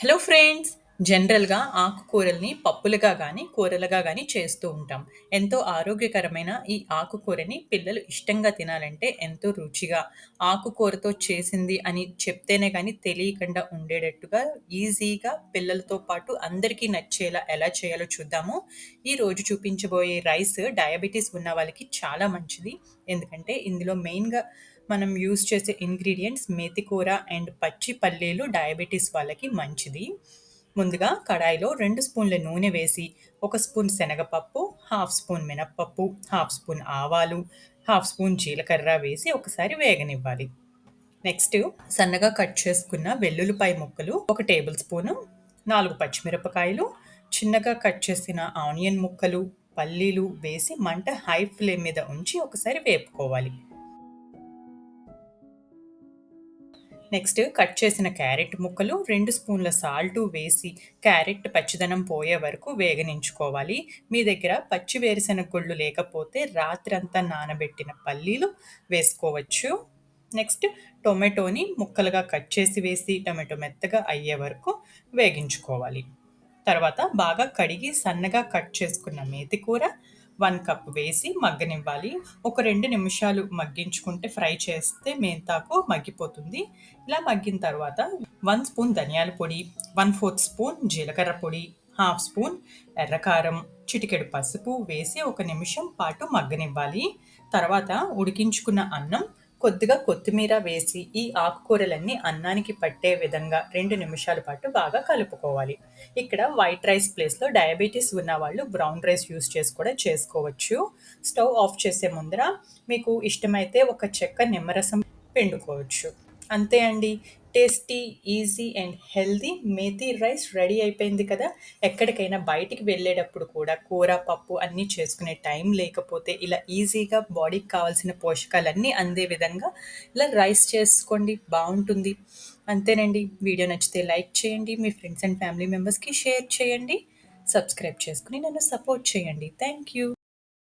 Hello friends జనరల్గా ఆకుకూరల్ని పప్పులుగా కానీ కూరలుగా కానీ చేస్తూ ఉంటాం. ఎంతో ఆరోగ్యకరమైన ఈ ఆకుకూరని పిల్లలు ఇష్టంగా తినాలంటే ఎంతో రుచిగా ఆకుకూరతో చేసింది అని చెప్తేనే కానీ తెలియకుండా ఉండేటట్టుగా ఈజీగా పిల్లలతో పాటు అందరికీ నచ్చేలా ఎలా చేయాలో చూద్దాము. ఈ రోజు చూపించబోయే రైస్ డయాబెటీస్ ఉన్న వాళ్ళకి చాలా మంచిది. ఎందుకంటే ఇందులో మెయిన్గా మనం యూస్ చేసే ఇంగ్రీడియంట్స్ మేతికూర అండ్ పచ్చి పల్లీలు డయాబెటీస్ వాళ్ళకి మంచిది. ముందుగా కడాయిలో రెండు స్పూన్ల నూనె వేసి ఒక స్పూన్ శనగపప్పు హాఫ్ స్పూన్ మినప్పప్పు హాఫ్ స్పూన్ ఆవాలు హాఫ్ స్పూన్ జీలకర్ర వేసి ఒకసారి వేగనివ్వాలి. నెక్స్ట్ సన్నగా కట్ చేసుకున్న వెల్లుల్లిపాయ ముక్కలు ఒక టేబుల్ స్పూను నాలుగు పచ్చిమిరపకాయలు చిన్నగా కట్ చేసిన ఆనియన్ ముక్కలు పల్లీలు వేసి మంట హై ఫ్లేమ్ మీద ఉంచి ఒకసారి వేపుకోవాలి. నెక్స్ట్ కట్ చేసిన క్యారెట్ ముక్కలు రెండు స్పూన్ల సాల్ట్ వేసి క్యారెట్ పచ్చిదనం పోయే వరకు వేగనించుకోవాలి. మీ దగ్గర పచ్చి వేరుశెనగ గుళ్ళు లేకపోతే రాత్రంతా నానబెట్టిన పల్లీలు వేసుకోవచ్చు. నెక్స్ట్ టొమాటోని ముక్కలుగా కట్ చేసి వేసి టొమాటో మెత్తగా అయ్యే వరకు వేగించుకోవాలి. తర్వాత బాగా కడిగి సన్నగా కట్ చేసుకున్న మేతి కూర వన్ కప్ వేసి మగ్గనివ్వాలి. ఒక రెండు నిమిషాలు మగ్గించుకుంటే ఫ్రై చేస్తే మెంతాకు మగ్గిపోతుంది. ఇలా మగ్గిన తర్వాత వన్ స్పూన్ ధనియాల పొడి వన్ ఫోర్త్ స్పూన్ జీలకర్ర పొడి హాఫ్ స్పూన్ ఎర్రకారం చిటికెడు పసుపు వేసి ఒక నిమిషం పాటు మగ్గనివ్వాలి. తర్వాత ఉడికించుకున్న అన్నం కొద్దిగా కొత్తిమీర వేసి ఈ ఆకుకూరలన్నీ అన్నానికి పట్టే విధంగా రెండు నిమిషాల పాటు బాగా కలుపుకోవాలి. ఇక్కడ వైట్ రైస్ ప్లేస్లో డయాబెటీస్ ఉన్న వాళ్ళు బ్రౌన్ రైస్ యూస్ చేసి కూడా చేసుకోవచ్చు. స్టవ్ ఆఫ్ చేసే ముందర మీకు ఇష్టమైతే ఒక చెక్క నిమ్మరసం పిండుకోవచ్చు. అంతే అండి. Tasty easy and healthy methi rice ready అయిపోయింది కదా. ఎక్కడికైనా బయటికి వెళ్ళేటప్పుడు కూడా కూర పప్పు అన్నీ చేసుకునే టైం లేకపోతే ఇలా ఈజీగా బాడీకి కావాల్సిన పోషకాలన్నీ అందే విధంగా ఇలా రైస్ చేసుకోండి బాగుంటుంది. అంతేనండి. వీడియో నచ్చితే లైక్ చేయండి మీ ఫ్రెండ్స్ అండ్ ఫ్యామిలీ మెంబర్స్కి షేర్ చేయండి. సబ్స్క్రైబ్ చేసుకుని నన్ను సపోర్ట్ చేయండి. Thank you.